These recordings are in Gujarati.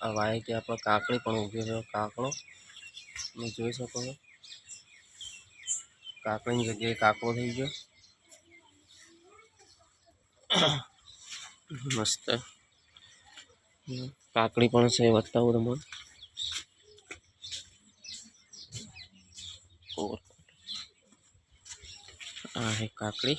આ વાય કે આપણે કાકડી પણ ઊભી છે કાકડો. તમે જોઈ શકો છો. કાકડીની જગ્યાએ કાકડો થઈ ગયો. મસ્ત. કાકડી પણ છે બતાવું તમને આ હે કાકડી.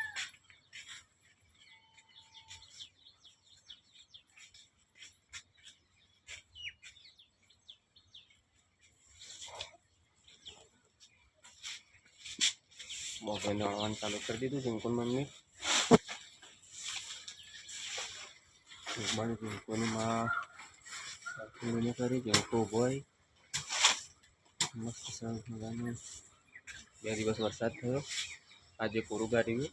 મોબાઈલ આવવાનું ચાલુ કરી દીધું ઝીંકુન મમ્મી મારી રિંકુની કરી રિંકુ ભાઈ મસ્ત સરસ મજાનું બે દિવસ વરસાદ થયો આજે પૂરું ગાડી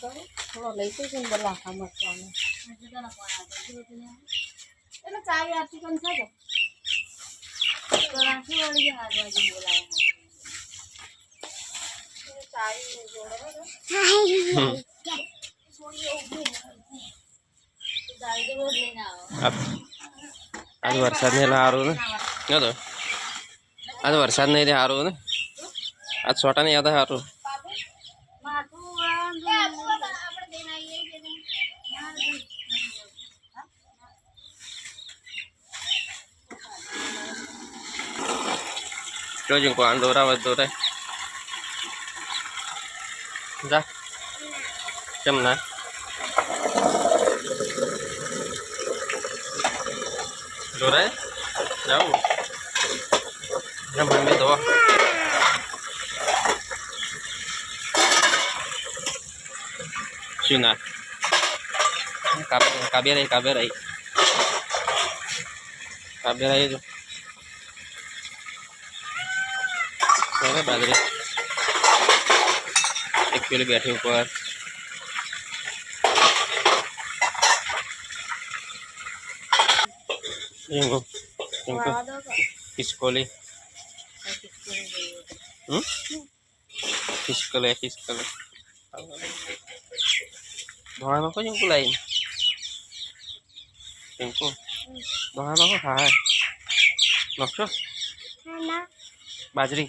થોડો લઈશું છે ને બધા આખા મરચાં એટલે ચાવી આરતી કોણ થતો તો રાખી વળી હાથ બોલાવે ચાવી જોડે હો તો. છોડીએ ઊભી રહે. તો દાળ તો રોજ લઈને આવો આજ વરસાદ નહીં સારું ને? તો? આજ વરસાદ નહીં સારું ને? આજ સોટા નહીં યાદ સારું? જોજો કોણ દોરાવે દોરાય જા કેમ ના દોરાય જાવું ના મમ્મી દો શું ના કાબે કાબે રહી કાબે રહી કાબે રહી જો અરે બાજરી. એક પેલી બેઠી ઉપર. ખિસકોલી. ખિસકોલી ખિસકોલે. ધોળામાં કોઈ રિંકુ લાવી રિંકુ ધોળામાં હા. નકશો બાજરી.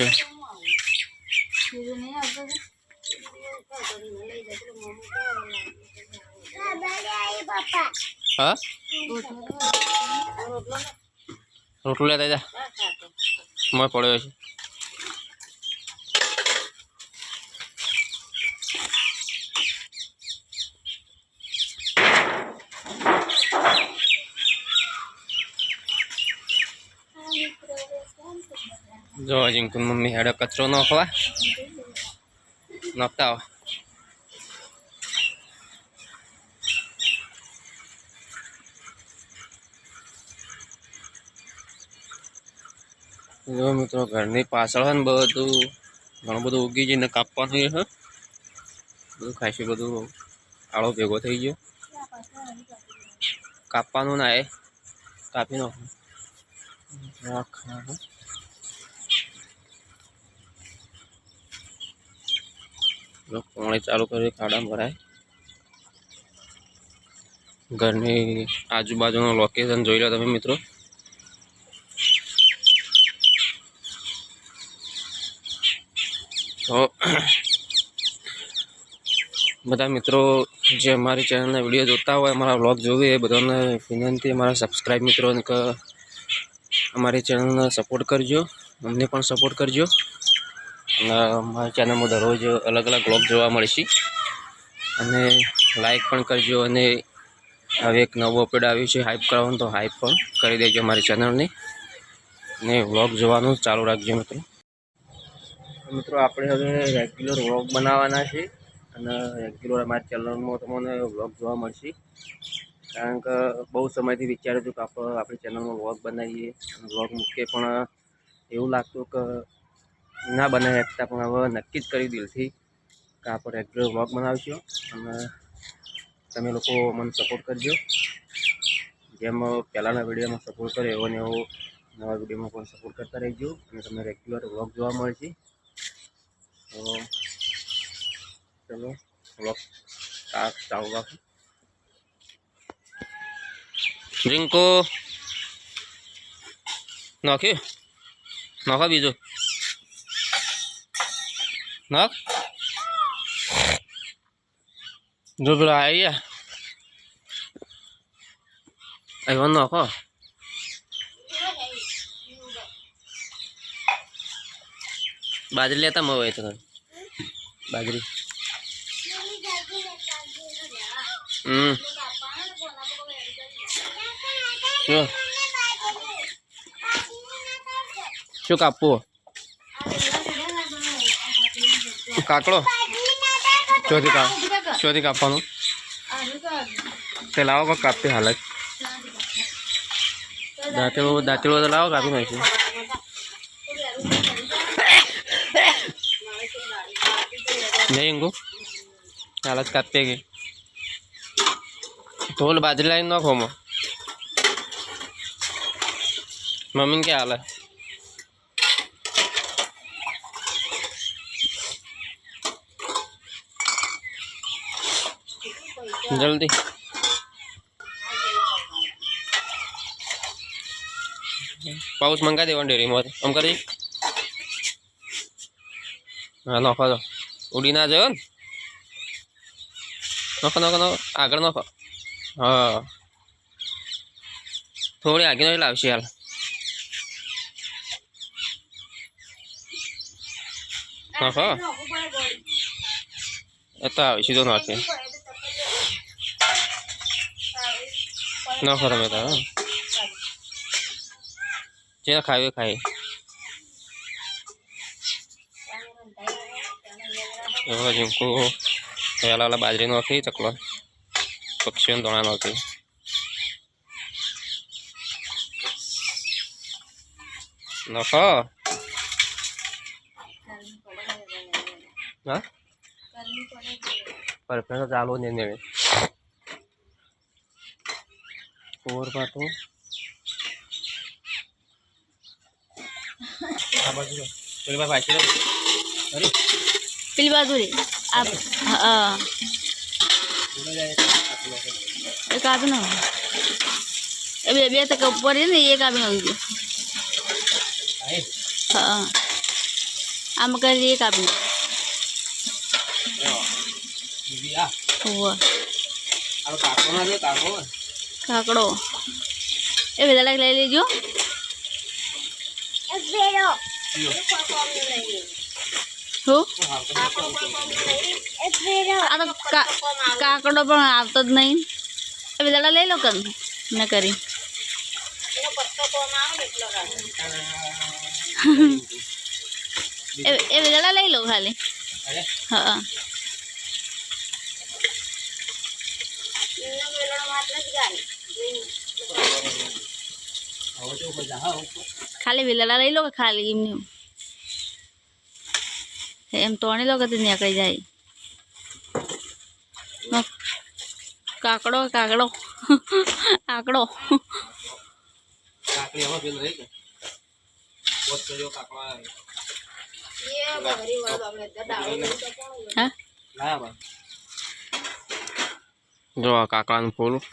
કેવું હા? રોટલો લેતા જા મેં છે. જો જીંકુન મમ્મી હેડો કચરો નાખવા નાખતા આવો જો મિત્રો ઘરની પાછળ છે ને બધું ઘણું બધું ઉગી જઈને કાપવાનું છે હે. બધું ખાસી બધું આળો ભેગો થઈ ગયો કાપવાનું ના એ કાપી નાખો પાણી ચાલુ કરી ખાડા ભરાય. ઘરની આજુબાજુનું લોકેશન જોઈ લો તમે મિત્રો. તો બધા મિત્રો જે અમારી ચેનલના વીડિયો જોતા હોય, અમારા વ્લોગ જોવી, એ બધાને વિનંતી, અમારા સબસ્ક્રાઈબ મિત્રોને અમારી ચેનલને સપોર્ટ કરજો. અમને પણ સપોર્ટ કરજો. અમારી ચેનલમાં દરરોજ અલગ અલગ વ્લોગ જોવા મળશે. અને લાઈક પણ કરજો અને હવે એક નવો અપડેટ આવ્યું છે હાઇપ કરાવવાનું તો હાઇપ પણ કરી દેજો મારી ચેનલને અને વ્લોગ જોવાનું ચાલુ રાખજો મિત્રો. મિત્રો, આપણે હવે રેગ્યુલર વ્લોગ બનાવવાના છે અને રેગ્યુલર અમારી ચેનલમાં તમને વ્લોગ જોવા મળશે. કારણ કે બહુ સમયથી વિચાર્યું હતું કે આપણે આપણી ચેનલમાં વ્લોગ બનાવીએ અને વ્લોગ મૂકીએ. પણ એવું લાગતું કે ના બનાવી શકતા પણ હવે નક્કી જ કરી દિલથી કે આપણે રેગ્યુલર વ્લોગ બનાવીશું. અને તમે લોકો મને સપોર્ટ કરજો. જેમ પહેલાંના વિડીયોમાં સપોર્ટ કર્યો, એવો ને એવો નવા વિડીયોમાં પણ સપોર્ટ કરતા રહેજો. અને તમને રેગ્યુલર વ્લોગ જોવા મળશે. તો ચલો વ્લોગ ચાલુ રાખો. રિંકો નાખ્યું નાખો બીજું. નાખ જો પેલો આવી ગયા આવ્યો નાખો બાજરી લેતા મવ હોય તો તમે. બાજરી હમ શું શું કાપવું કાકડો ચોથી કાપ ચોથી કાપવાનું તે લાવો કોઈ કાપતી હાલત દાંતેલો દાંતેલો તો લાવો કાપી નાખીશું નહીં અંગુ હાલત કાપી ગઈ ઢોલ બાજરી લાવીને નાખો માં મમ્મીને ક્યાં હાલે જલ્દી. પાઉચ મંગા દેવાનો ડેરીમાંથી આમ કરી. હા, નાખો તો. ઉડી ના જયો ને? નાખો નાખો નાખો. આગળ નાખો. હા. થોડી આગળ લાવશે હાલ. નાખો. એ તો આવે, સીધો નાખે. નાખો તમે તાર. જે ખાવે ખાય. એવા જીંકુ પહેલા બાજરી નાખી ચકલો. પક્ષીઓને દોણા નાખી નાખો હા? પરફેક્ટ ચાલુ ને ને ઓર પાટો આ બાજુ. પેલી બાજુ પાછી. અરે. પેલી બાજુ રે. આ હા. એક આપી નાખો એ બે બે તક ઉપર ને એક આપી આય. હા આમ કરી એક આપી. આ. કાકો ના દે કાકો કાકડો એ બધા લઈ લેજો લ્યો. શું શું હાલતો નથી. આ તો કા- કાકડો પણ આવતો જ નહીં એ બધા લઈ લો કન ને કરી એ એ બધા લઈ લો ખાલી અરે હા હવે તો ઉપર જા, હા, ઉપર. ખાલી વેલા લઈ લો કે ખાલી એમની એમ તોણી લો કે તે નીકળી જાય. નો. કાકડો કાકડો. આકડો. જો આ કાકડાનું ફૂલ આ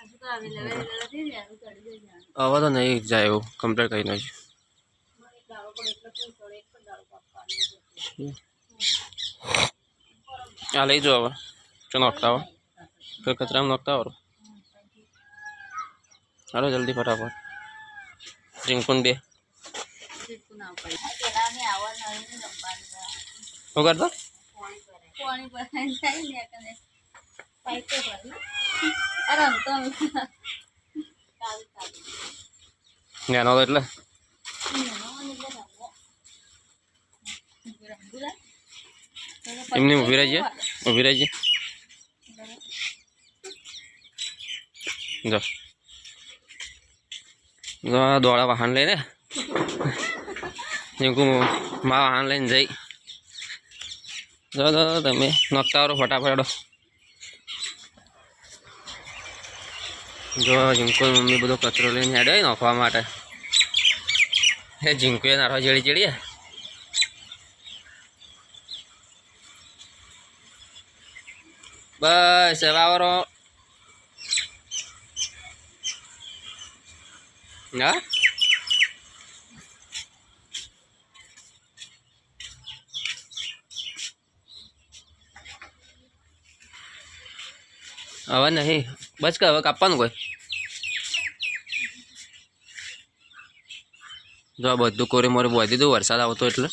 શું તો આવી લેવે લેવે થઈ જાય એવું ચડી જાય હવે તો નહીં જાય એવું કમ્પ્લીટ કરી નાખ્યું આ લઈ જાઓ હવે. ચો નોખતા હો ફિર કચરામાં નોખતા હો હાલો જલ્દી ફટાફટ. જીંકુન બે. આવા શું પાણી ને પાઇપો ભરી એટલે. એમની ઊભી રહેજે ઊભી રહેજે જો દોડા વાહન લઈને જીંકુ મા વાહન લઈને જઈ જો તમે નોખતા ફટાફટ જો જીંકુ મમ્મી બધો કચરો લઈને હેડે નાખવા માટે. એ જીંકુએ નાખવા જેડી ચડીએ બસ વાવરો આવરો. હવે નહીં. બસ કે હવે કાપવાનું કોઈ. જો આ બધું કોરે મોરે બોઈ દીધું, વરસાદ આવતો એટલે.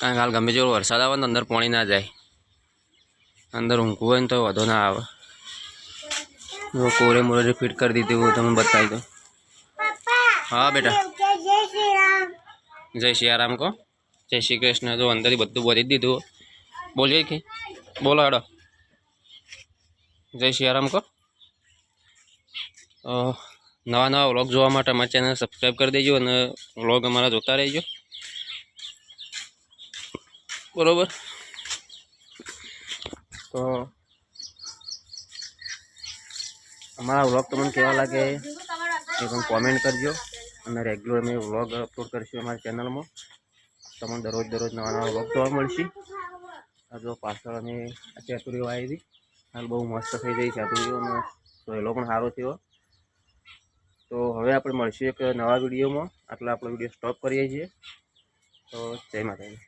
કારણ કે હાલ ગમે જેવો વરસાદ આવે ને અંદર પાણી ના જાય. અંદર ઊંઘવું હોય ને તો વધુ ના આવે. જો કોરે મોરે ફિટ કરી દીધી હું તમને બતાવી દઉં. હા, બેટા. જય શ્રી રામ કહો જય શ્રી કૃષ્ણ. જો અંદરથી બધું બોલી દીધું બોલીએ કે બોલો હેડો. જય સિયારામ કો. નવા નવા વ્લોગ જોવા માટે અમારી ચેનલ સબસ્ક્રાઈબ કરી દેજો અને વ્લોગ અમારા જોતા રહેજો. બરોબર? તો અમારા વ્લોગ તમને કેવા લાગે એ પણ કોમેન્ટ કરજો અને રેગ્યુલર અમે વ્લોગ અપલોડ કરીશું અમારી ચેનલમાં. તમને દરરોજ દરરોજ નવા નવા વ્લોગ જોવા મળશે. આ જો પાછળ અમે આ ચેતુરીઓ આવી હતી હાલ બહુ મસ્ત થઈ ગઈ ચેતુરીઓ તો સોયલો પણ સારો થયો. તો હવે આપણે મળશું એક નવા વિડીયોમાં આટલા આપણો વીડિયો સ્ટોપ કરીએ છીએ. તો જય માતાજી.